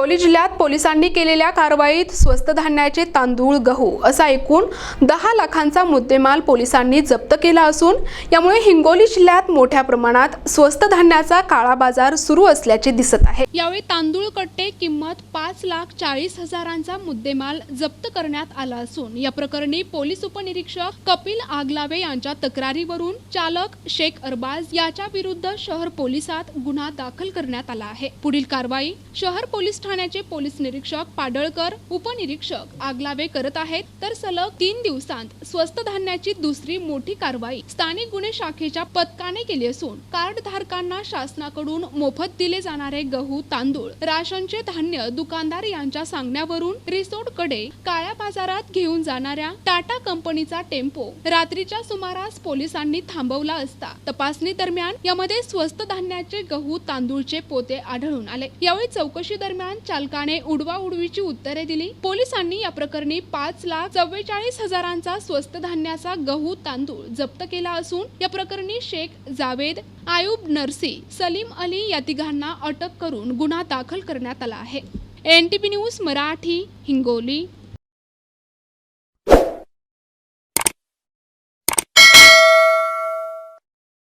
हिंगोली जिल्ह्यात पोलिसांनी केलेल्या कारवाईत स्वस्त धान्याचे तांदूळ गहू असा एकूण दहा लाखांचा मुद्देमाल पोलिसांनी जप्त केला असून यामुळे हिंगोली जिल्ह्यात मोठ्या प्रमाणात स्वस्त धान्याचा काळा बाजार सुरू असल्याचे दिसत आहे. यावेळी तांदूळ कट्टे किंमत पाच लाख चाळीस हजारांचा मुद्देमाल जप्त करण्यात आला असून या प्रकरणी पोलीस उपनिरीक्षक कपिल आगलावे यांच्या तक्रारीवरून चालक शेख अरबाज याच्या विरुद्ध शहर पोलिसात गुन्हा दाखल करण्यात आला आहे. पुढील कारवाई शहर पोलीस ठाण्याचे पोलीस निरीक्षक पाडळकर उपनिरीक्षक आगलावे करत आहेत. तर सलग तीन दिवसांत स्वस्त धान्याची दुसरी मोठी कारवाई स्थानिक गुन्हे शाखेच्या पथकाने केली असून कार्ड धारकांना शासनाकडून मोफत दिले जाणारे गहू तांदूळ राशनचे धान्य दुकानदार यांच्या सांगण्यावरून रिसोर्टकडे काळ्या बाजारात घेऊन जाणाऱ्या टाटा कंपनीचा टेम्पो रात्रीच्या सुमारास पोलिसांनी थांबवला असता तपासणी दरम्यान यामध्ये स्वस्त धान्याचे गहू तांदूळचे पोते आढळून आले. यावेळी चौकशी दरम्यान चालकाने उडवाउडवीची उत्तरे दिली. पोलिसांनी या प्रकरणी पाच लाख चव्वेचाळीस हजारांचा स्वस्त धान्याचा गहू तांदूळ जप्त केला असून या प्रकरणी शेख जावेद आयुब नरसी सलीम अली या तिघांना अटक करून गुन्हा दाखल करण्यात आला आहे. N T news Marathi Hingoli.